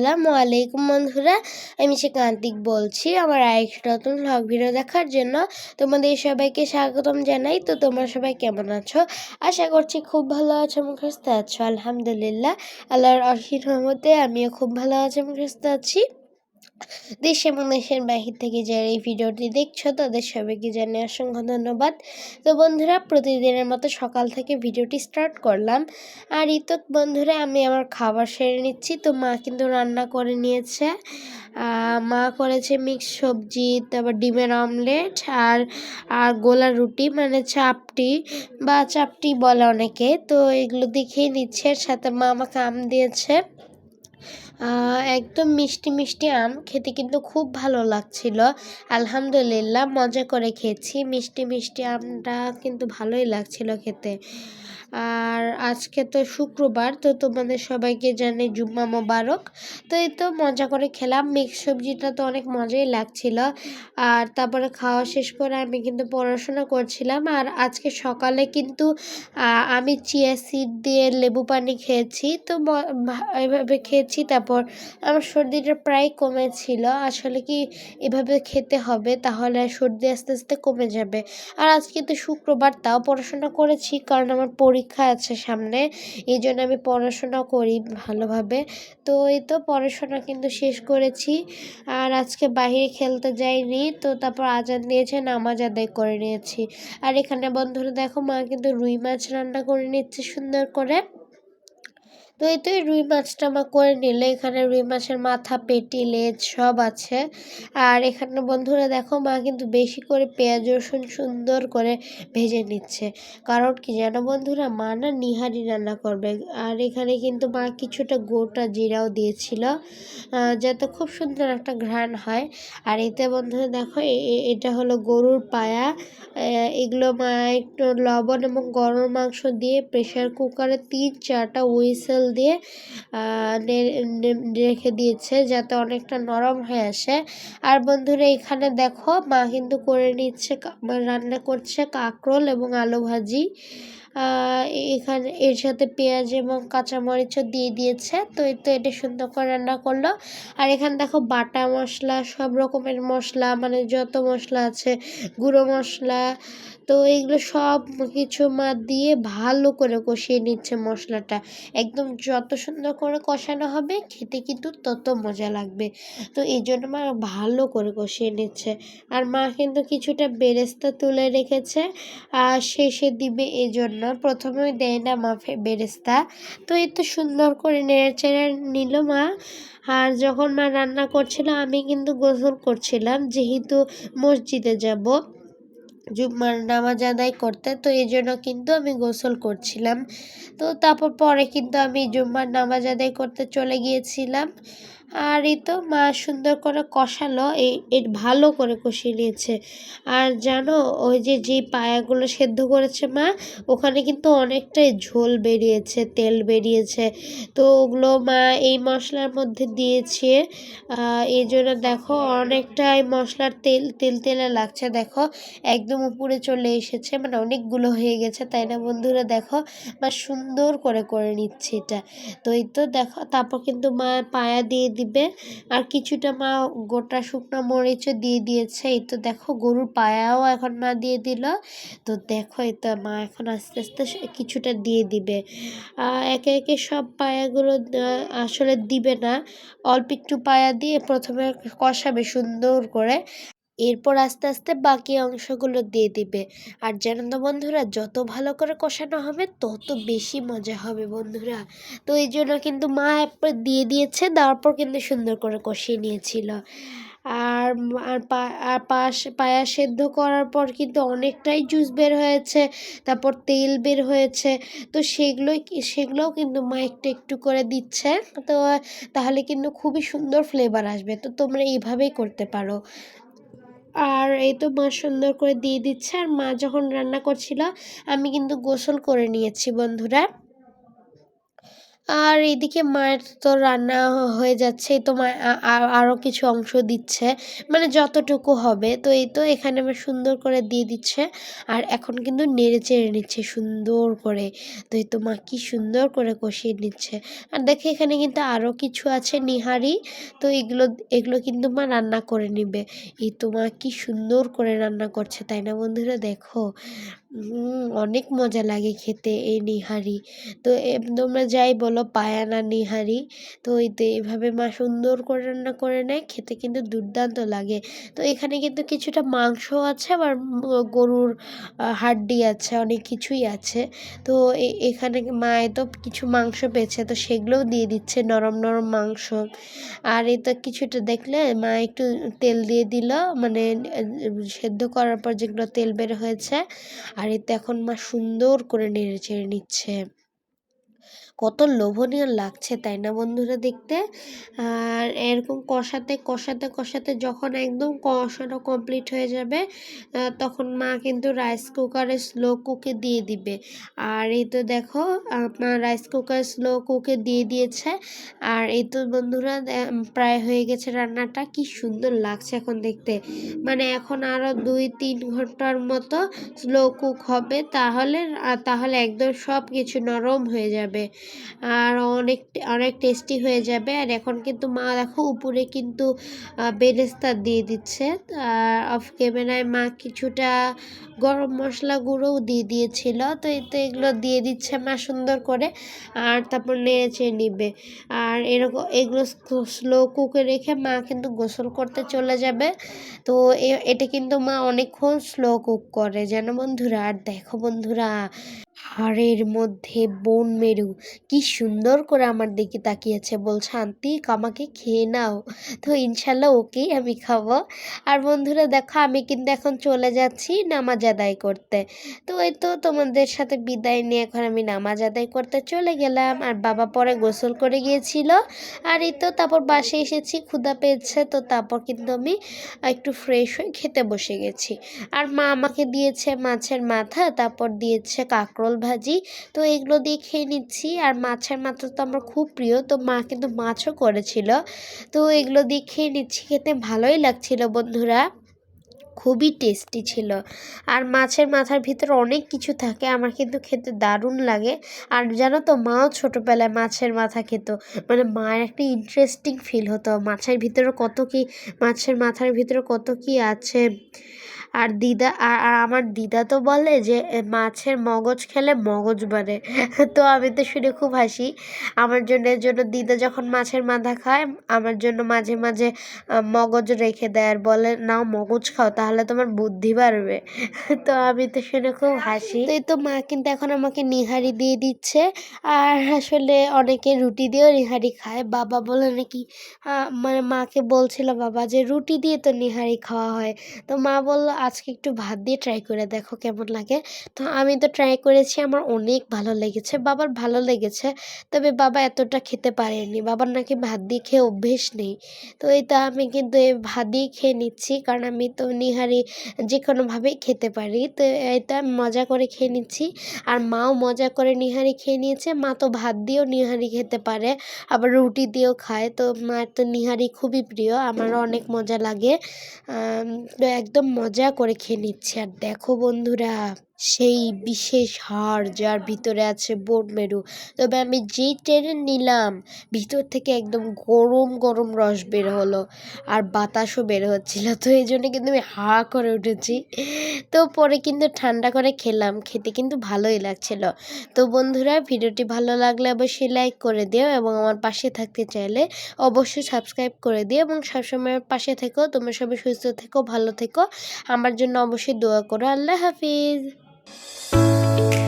আসসালামু আলাইকুম বন্ধুরা, আমি সে কান্তিক বলছি, আমার আরেক নতুন ভ্লগ ভিডিও দেখার জন্য তোমাদের সবাইকে স্বাগতম জানাই। তো তোমরা সবাই কেমন আছো? আশা করছি খুব ভালো আছো এবং আছো, আলহামদুলিল্লাহ। আল্লাহর অসীম রহমতে আমিও খুব ভালো আছি এবং আছি। দেশ এবং দেশের বাহির থেকে যারা এই ভিডিওটি দেখছ, তাদের সবাইকে জানিয়ে অসংখ্য ধন্যবাদ। তো বন্ধুরা, প্রতিদিনের মতো সকাল থেকে ভিডিওটি স্টার্ট করলাম। আর এই বন্ধুরা, আমি আমার খাবার সেরে নিচ্ছি। তো মা কিন্তু রান্না করে নিয়েছে। মা করেছে মিক্স সবজি, তারপর ডিমের অমলেট আর আর গোলা রুটি মানে চাপটি বা চাপটি বলে অনেকে। তো এগুলো দেখেই নিচ্ছে। আর সাথে মা আমাকে আম দিয়েছে। একদম মিষ্টি মিষ্টি আম খেতে কিন্তু খুব ভালো লাগছিল। আলহামদুলিল্লাহ, মজা করে খেয়েছি। মিষ্টি মিষ্টি আমটা কিন্তু ভালোই লাগছিল খেতে। আর আজকে তো শুক্রবার, তো তোমাদের সবাইকে জানে জুম্মা মোবারক। তো এই তো মজা করে খেলাম। মিক্স সবজিটা তো অনেক মজাই লাগছিল। আর তারপরে খাওয়া শেষ করে আমি কিন্তু পড়াশোনা করছিলাম। আর আজকে সকালে কিন্তু আমি চিয়া সিড দিয়ে লেবু পানি খেয়েছি। তো এভাবে খেয়েছি, তারপর আমার সর্দিটা প্রায় কমেছিল। আসলে কি এভাবে খেতে হবে তাহলে সর্দি আস্তে আস্তে কমে যাবে। আর আজকে তো শুক্রবার, তাও পড়াশোনা করেছি কারণ আমার পরীক্ষা আছে সামনে। এই জন্য আমি পড়াশোনা করি ভালোভাবে। তো এই তো পড়াশোনা কিন্তু শেষ করেছি। আর আজকে বাহিরে খেলতে যাইনি, তো তারপর আজান দিয়েছে, নামাজ আদায় করে নিয়েছি। আর এখানে বন্ধুরা দেখো মা কিন্তু রুই মাছ রান্না করে নিচ্ছে সুন্দর করে। তো এই তো রুই মাছটা আমার করে নিলে, এখানে রুই মাছের মাথা, পেটি, লেজ সব আছে। আর এখানে বন্ধুরা দেখো, মা কিন্তু বেশি করে পেঁয়াজ, রসুন সুন্দর করে ভেজে নিচ্ছে। কারণ কি জানো বন্ধুরা, মা না নিহারি রান্না করবে। আর এখানে কিন্তু মা কিছুটা গোটা জিরাও দিয়েছিল যাতে খুব সুন্দর একটা ঘ্রাণ হয়। আর এতে বন্ধুরা দেখো এটা হলো গরুর পায়া। এগুলো মা একটু লবণ এবং গরম মাংস দিয়ে প্রেশার কুকারে তিন চারটা হুইসেল দিয়ে রেখে দিয়েছে যাতে অনেকটা নরম হয়ে আসে। আর বন্ধুরা, এখানে দেখো মা কিন্তু করে নিচ্ছে রান্না করছে কাঁকরোল এবং আলু ভাজি। এখানে এর সাথে পেঁয়াজ এবং কাঁচামরিচও দিয়ে দিয়েছে। তো এই তো এটা সুন্দর করে রান্না করল। আর এখানে দেখো বাটা মশলা, সব রকমের মশলা মানে যত মশলা আছে, গুঁড়ো মশলা, তো এইগুলো সব কিছু মা দিয়ে ভালো করে কষিয়ে নিচ্ছে মশলাটা। একদম যত সুন্দর করে কষানো হবে, খেতে কিন্তু তত মজা লাগবে। তো এই জন্য মা ভালো করে কষিয়ে নিচ্ছে। আর মা কিন্তু কিছুটা বেরেস্তা তুলে রেখেছে, আর শেষে দিবে এই জন্য। প্রথমে দেয় না মা বেরেস্তা। তো এই সুন্দর করে নেড়ে চেড়ে নিল মা। আর যখন মা রান্না করছিল, আমি কিন্তু গোসল করছিলাম, যেহেতু মসজিদে যাব। জুম্মার নামাজ আদায় করতে, তো এই জন্য কিন্তু আমি গোসল করছিলাম। তো তারপর পরে কিন্তু আমি জুম্মার নামাজ আদায় করতে চলে গিয়েছিলাম। আর এই তো মা সুন্দর করে কষালো, এই, এর ভালো করে কষিয়ে নিয়েছে। আর জানো, ওই যে যে পায়াগুলো সেদ্ধ করেছে মা, ওখানে কিন্তু অনেকটাই ঝোল বেরিয়েছে, তেল বেরিয়েছে। তো ওগুলো মা এই মশলার মধ্যে দিয়েছে। এই জন্য দেখো অনেকটাই মশলার তেল তেল, তেলে লাগছে। দেখো, একদম উপরে চলে এসেছে মানে অনেকগুলো হয়ে গেছে, তাই না বন্ধুরা? দেখো, মা সুন্দর করে করে নিচ্ছে এটা। তো এই তো দেখো, তারপর কিন্তু মা পায়া দিয়ে দিবে। আর কিছুটা মা গোটা শুকনো মরিচও দিয়ে দিয়েছে। এই তো দেখো, গরুর পায়াও এখন মা দিয়ে দিল। তো দেখো, এই তো মা এখন আস্তে আস্তে কিছুটা দিয়ে দিবে। একে একে সব পায়াগুলো আসলে দিবে না। অল্প একটু পায়া দিয়ে প্রথমে কষাবে সুন্দর করে। এরপর আস্তে আস্তে বাকি অংশগুলো দিয়ে দিবে। আর জানেন তো বন্ধুরা, যত ভালো করে কষানো হবে, তত বেশি মজা হবে বন্ধুরা। তো এই জন্য কিন্তু মা একবার দিয়ে দিয়েছে, দেওয়ার পর কিন্তু সুন্দর করে কষিয়ে নিয়েছিল। আর আর পাশ, পায়া সেদ্ধ করার পর কিন্তু অনেকটাই জুস বের হয়েছে, তারপর তেল বের হয়েছে। তো সেগুলোই সেগুলোও কিন্তু মা একটু একটু করে দিচ্ছে। তো তাহলে কিন্তু খুবই সুন্দর ফ্লেভার আসবে। তো তোমরা এইভাবেই করতে পারো। আর এই তো মা সুন্দর করে দিয়ে দিচ্ছে। আর মা যখন রান্না করছিল, আমি কিন্তু গোসল করে নিয়েছি বন্ধুরা। আর এদিকে মায়ের তো রান্না হয়ে যাচ্ছে, তো মা আরও কিছু অংশ দিচ্ছে মানে যতটুকু হবে, তো এই তো এখানে আমার সুন্দর করে দিয়ে দিচ্ছে, আর এখন কিন্তু নেড়ে চেড়ে নিচ্ছে, সুন্দর করে, তো এই তো মা কি সুন্দর করে কষিয়ে নিচ্ছে, আর দেখে এখানে কিন্তু আরও কিছু আছে নিহারি, তো এগুলো এগুলো কিন্তু মা রান্না করে নিবে, এই তো মা কি সুন্দর করে রান্না করছে, তাই না বন্ধুরা দেখো অনেক মজা লাগে খেতে এই নিহারি। তো তোমরা যাই বলো, পায়ানা নিহারি, তো তো এভাবে মা সুন্দর করে রান্না করে নেয়, খেতে কিন্তু দুর্দান্ত লাগে। তো এখানে কিন্তু কিছুটা মাংস আছে, আবার গরুর হাড্ডি আছে, অনেক কিছুই আছে। তো এখানে মায়ে তো কিছু মাংস পেয়েছে, তো সেগুলোও দিয়ে দিচ্ছে নরম নরম মাংস। আর তো কিছুটা দেখলে মা একটু তেল দিয়ে দিল মানে সেদ্ধ করার পর যেগুলো তেল বের হয়েছে আর এতে এখন মা সুন্দর করে নেড়ে চেড়ে নিচ্ছে। কত লোভনীয় লাগছে, তাই না বন্ধুরা দেখতে? আর এরকম কষাতে কষাতে কষাতে যখন একদম কষানো কমপ্লিট হয়ে যাবে তখন মা কিন্তু রাইস কুকারে স্লো কুকে দিয়ে দিবে। আর এই তো দেখো মা রাইস কুকার স্লো কুকে দিয়ে দিয়েছে। আর এই তো বন্ধুরা প্রায় হয়ে গেছে রান্নাটা, কি সুন্দর লাগছে এখন দেখতে। মানে এখন আরও দুই, তিন ঘণ্টার মতো স্লো কুক হবে, তাহলে তাহলে একদম সব কিছু নরম হয়ে যাবে। আর অনেক অনেক টেস্টি হয়ে যাবে। আর এখন কিন্তু মা দেখো উপরে কিন্তু বেরেস্তা দিয়ে দিচ্ছে। আর অফ ক্যামেরায় মা কিছুটা গরম মশলা গুঁড়োও দিয়ে দিয়েছিল। তো এতে এগুলো দিয়ে দিচ্ছে মা সুন্দর করে। আর তারপর নেড়েছে নিবে। আর এরকম, এগুলো স্লো কুকে রেখে মা কিন্তু গোসল করতে চলে যাবে। তো এটা কিন্তু মা অনেকক্ষণ স্লো কুক করে। যেন বন্ধুরা, আর দেখো বন্ধুরা, হাড়ের মধ্যে বন মেরু কি সুন্দর করে আমার দিকে তাকিয়েছে, বলছে, আন্টি, আমাকে খেয়ে নাও। তো ইনশাল্লাহ ওকেই আমি খাব। আর বন্ধুরা, দেখো, আমি কিন্তু এখন চলে যাচ্ছি নামাজ আদায় করতে। তো এই তো তোমাদের সাথে বিদায় নিয়ে এখন আমি নামাজ আদায় করতে চলে গেলাম। আর বাবা পরে গোসল করে গিয়েছিল। আর এই তো তারপর বাসে এসেছি ক্ষুদা পেয়েছে। তো তারপর কিন্তু আমি একটু ফ্রেশ হয়ে খেতে বসে গেছি। আর মা আমাকে দিয়েছে মাছের মাথা, তারপর দিয়েছে কাঁকরোল ভাজি। তো এগুলো দিয়ে খেয়ে নিচ্ছি। আর মাছের মাত্র তো আমার খুব প্রিয়, তো মা কিন্তু মাছও করেছিল। তো এগুলো দিয়ে খেয়ে নিচ্ছি, খেতে ভালোই লাগছিল বন্ধুরা। খুবই টেস্টি ছিল। আর মাছের মাথার ভিতরে অনেক কিছু থাকে, আমার কিন্তু খেতে দারুণ লাগে। আর জানো তো, মাও ছোটোবেলায় মাছের মাথা খেত। মানে মায়ের একটা ইন্টারেস্টিং ফিল হতো। মাছের ভিতরে কত কি, মাছের মাথার ভিতরে কত কি আছে। আর দিদা, আর আমার দিদা তো বলে যে মাছের মগজ খেলে মগজ বাড়ে। তো আমি তো শুনে খুব হাসি। আমার জন্য, এর জন্য দিদা যখন মাছের মাথা খায়, আমার জন্য মাঝে মাঝে মগজ রেখে দেয় আর বলে, নাও মগজ খাও, তাহলে তোমার বুদ্ধি বাড়বে। তো আমি তো শুনে খুব হাসি। তো এই তো মা কিন্তু এখন আমাকে নিহারি দিয়ে দিচ্ছে। আর আসলে অনেকে রুটি দিয়েও নিহারি খায়। বাবা বলে নাকি মানে মাকে বলছিল বাবা যে, রুটি দিয়ে তো নিহারি খাওয়া হয়। তো মা বলল আজকে একটু ভাত দিয়ে ট্রাই করে দেখো কেমন লাগে। তো আমি তো ট্রাই করেছি, আমার অনেক ভালো লেগেছে, বাবার ভালো লেগেছে, তবে বাবা এতটা খেতে পারেনি। বাবার নাকি ভাত দিয়ে খেয়ে অভ্যেস নেই। তো তো আমি কিন্তু ভাত দিয়ে খেয়ে নিচ্ছি, কারণ আমি তো নিহারি যে কোনোভাবেই খেতে পারি। তো এটা মজা করে খেয়ে নিচ্ছি। আর মাও মজা করে নিহারি খেয়ে নিয়েছে, মা তো ভাত দিয়েও নিহারি খেতে পারে, আবার রুটি দিয়েও খায়। তো মায়ের তো নিহারি খুবই প্রিয়, আমারও অনেক মজা লাগে। তো একদম মজা করে খেয়ে নিচ্ছে। আর দেখো বন্ধুরা সেই বিশেষ হার যার ভিতরে আছে বোন মেরু। তবে আমি যেই ট্রেনে নিলাম, ভিতর থেকে একদম গরম গরম রস বের হলো আর বাতাসও বের হচ্ছিল। তো এই জন্য কিন্তু আমি হা করে উঠেছি। তো পরে কিন্তু ঠান্ডা করে খেলাম, খেতে কিন্তু ভালোই লাগছিল। তো বন্ধুরা, ভিডিওটি ভালো লাগলে অবশ্যই লাইক করে দিও এবং আমার পাশে থাকতে চাইলে অবশ্যই সাবস্ক্রাইব করে দিও এবং সবসময় পাশে থেকো। তোমরা সবাই সুস্থ থেকো, ভালো থেকো। আমার জন্য অবশ্যই দোয়া করো। আল্লাহ হাফিজ। Thank you.